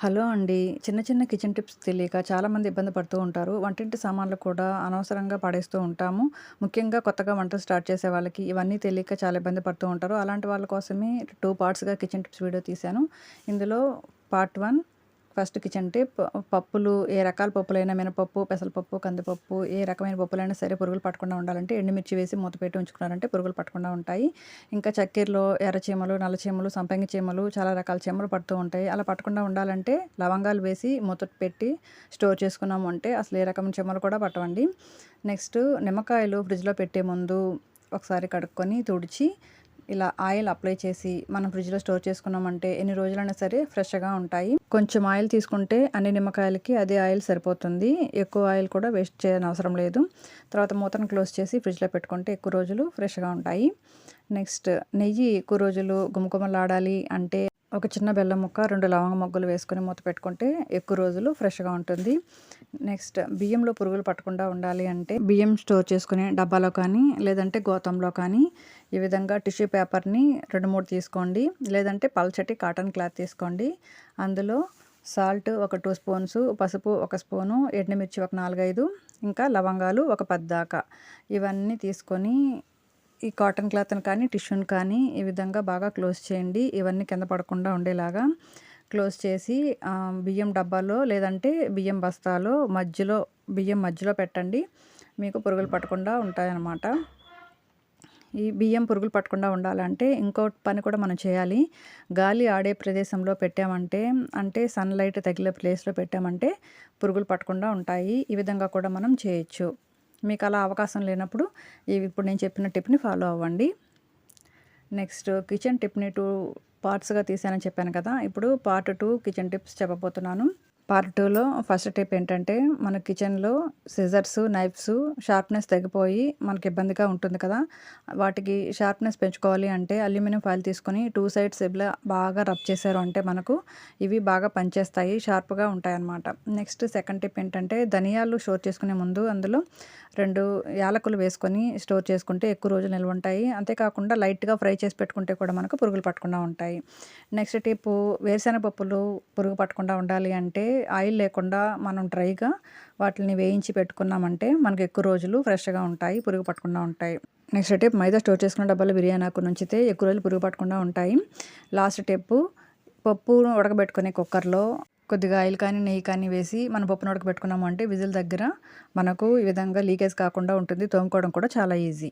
Hello అండి. చిన్న చిన్న కిచెన్ టిప్స్ తెలియక చాలామంది ఇబ్బంది పడుతూ ఉంటారు. వంటింటి సామాన్లు కూడా అనవసరంగా పడేస్తూ ఉంటాము. ముఖ్యంగా కొత్తగా వంటలు స్టార్ట్ చేసే వాళ్ళకి ఇవన్నీ తెలియక చాలా ఇబ్బంది పడుతూ ఉంటారు. అలాంటి వాళ్ళ కోసమే టూ పార్ట్స్‌గా కిచెన్ టిప్స్ వీడియో తీశాను. ఇందులో part one first kitchen tip పప్పులు ఏ రకాల పప్పులైనా మినపప్పు, పెసరపప్పు, కందిపప్పు ఏ రకమైన పప్పులైనా సరే పురుగులు పట్టకుండా ఉండాలంటే ఎండుమిర్చి వేసి మూత పెట్టి ఉంచుకున్నారంటే పురుగులు పట్టకుండా ఉంటాయి. ఇంకా చక్కెరలో ఎర్రచీమలు, నల్లచీమలు, సంపంగి చీమలు చాలా రకాల చీమలు పడుతూ ఉంటాయి. అలా పట్టకుండా ఉండాలంటే లవంగాలు వేసి మూత పెట్టి స్టోర్ చేసుకున్నాము అంటే అసలు ఏ రకమైన చీమలు కూడా పట్టవండి. నెక్స్ట్ నిమ్మకాయలు ఫ్రిడ్జ్‌లో పెట్టే ముందు ఒకసారి కడుక్కొని, తుడిచి ఇలా ఆయిల్ అప్లై చేసి మనం ఫ్రిడ్జ్‌లో స్టోర్ చేసుకున్నామంటే ఎన్ని రోజులైనా సరే ఫ్రెష్‌గా ఉంటాయి. కొంచెం ఆయిల్ తీసుకుంటే అన్ని నిమ్మకాయలకి అదే ఆయిల్ సరిపోతుంది. ఎక్కువ ఆయిల్ కూడా వేస్ట్ చేయనవసరం లేదు. తర్వాత మూతను క్లోజ్ చేసి ఫ్రిడ్జ్‌లో పెట్టుకుంటే ఎక్కువ రోజులు ఫ్రెష్‌గా ఉంటాయి. నెక్స్ట్ నెయ్యి ఎక్కువ రోజులు గుమగుమలాడాలి అంటే ఒక చిన్న బెల్లం ముక్క, రెండు లవంగ మొగ్గలు వేసుకొని మూత పెట్టుకుంటే ఎక్కువ రోజులు ఫ్రెష్‌గా ఉంటుంది. నెక్స్ట్ బియ్యంలో పురుగులు పట్టకుండా ఉండాలి అంటే బియ్యం స్టోర్ చేసుకునే డబ్బాలో కానీ, లేదంటే గోతంలో కానీ ఈ విధంగా టిష్యూ పేపర్‌ని 2, 3 తీసుకోండి. లేదంటే పల్చటి కాటన్ క్లాత్ తీసుకోండి. అందులో సాల్ట్ ఒక టూ స్పూన్స్, పసుపు ఒక స్పూను, ఎండుమిర్చి ఒక 4, 5 ఇంకా లవంగాలు ఒక 10 దాకా ఇవన్నీ తీసుకొని ఈ కాటన్ క్లాత్‌ని కానీ, టిష్యూని కానీ ఈ విధంగా బాగా క్లోజ్ చేయండి. ఇవన్నీ కింద పడకుండా ఉండేలాగా క్లోజ్ చేసి బియ్యం డబ్బాలో లేదంటే బియ్యం బస్తాలో మధ్యలో బియ్యం మధ్యలో పెట్టండి. మీకు పురుగులు పట్టకుండా ఉంటాయన్నమాట. ఈ బియ్యం పురుగులు పట్టకుండా ఉండాలంటే ఇంకో పని కూడా మనం చేయాలి. గాలి ఆడే ప్రదేశంలో పెట్టామంటే అంటే సన్‌లైట్ తగిలే ప్లేస్‌లో పెట్టామంటే పురుగులు పట్టకుండా ఉంటాయి. ఈ విధంగా కూడా మనం చేయొచ్చు. మీకు అలా అవకాశం లేనప్పుడు ఇవి ఇప్పుడు నేను చెప్పిన టిప్‌ని ఫాలో అవ్వండి. నెక్స్ట్ కిచెన్ టిప్‌ని టూ పార్ట్స్‌గా తీసానని చెప్పాను కదా! ఇప్పుడు పార్ట్ టూ కిచెన్ టిప్స్ చెప్పబోతున్నాను. పార్ట్ టూలో ఫస్ట్ టిప్ ఏంటంటే మన కిచెన్‌లో సిజర్స్, నైఫ్స్ షార్ప్‌నెస్ తగ్గిపోయి మనకి ఇబ్బందిగా ఉంటుంది కదా! వాటికి షార్ప్‌నెస్ పెంచుకోవాలి అంటే అల్యూమినియం ఫాయిల్ తీసుకొని టూ సైడ్స్ ఇలా బాగా రబ్ చేశారు అంటే మనకు ఇవి బాగా పనిచేస్తాయి. షార్ప్‌గా ఉంటాయన్నమాట. నెక్స్ట్ సెకండ్ టిప్ ఏంటంటే ధనియాలు స్టోర్ చేసుకునే ముందు అందులో రెండు యాలకులు వేసుకొని స్టోర్ చేసుకుంటే ఎక్కువ రోజులు నిల్వ ఉంటాయి. అంతేకాకుండా లైట్‌గా ఫ్రై చేసి పెట్టుకుంటే కూడా మనకు పురుగులు పట్టకుండా ఉంటాయి. నెక్స్ట్ టిప్ వేరుశెనగ పప్పులు పురుగు పట్టకుండా ఉండాలి అంటే ఆయిల్ లేకుండా మనం డ్రైగా వాటిని వేయించి పెట్టుకున్నామంటే మనకు ఎక్కువ రోజులు ఫ్రెష్‌గా ఉంటాయి. పురుగు పట్టకుండా ఉంటాయి. నెక్స్ట్ టిప్ మైదా స్టోర్ చేసుకున్న డబ్బాలో బిర్యానీ ఆకు ఉంచితే ఎక్కువ రోజులు పురుగు పట్టకుండా ఉంటాయి. లాస్ట్ టిప్ పప్పును ఉడకబెట్టుకునే కుక్కర్‌లో కొద్దిగా ఆయిల్ కానీ, నెయ్యి కానీ వేసి మనం పప్పును ఉడకబెట్టుకున్నాము అంటే విజిల్ దగ్గర మనకు ఈ విధంగా లీకేజ్ కాకుండా ఉంటుంది. తోముకోవడం కూడా చాలా ఈజీ.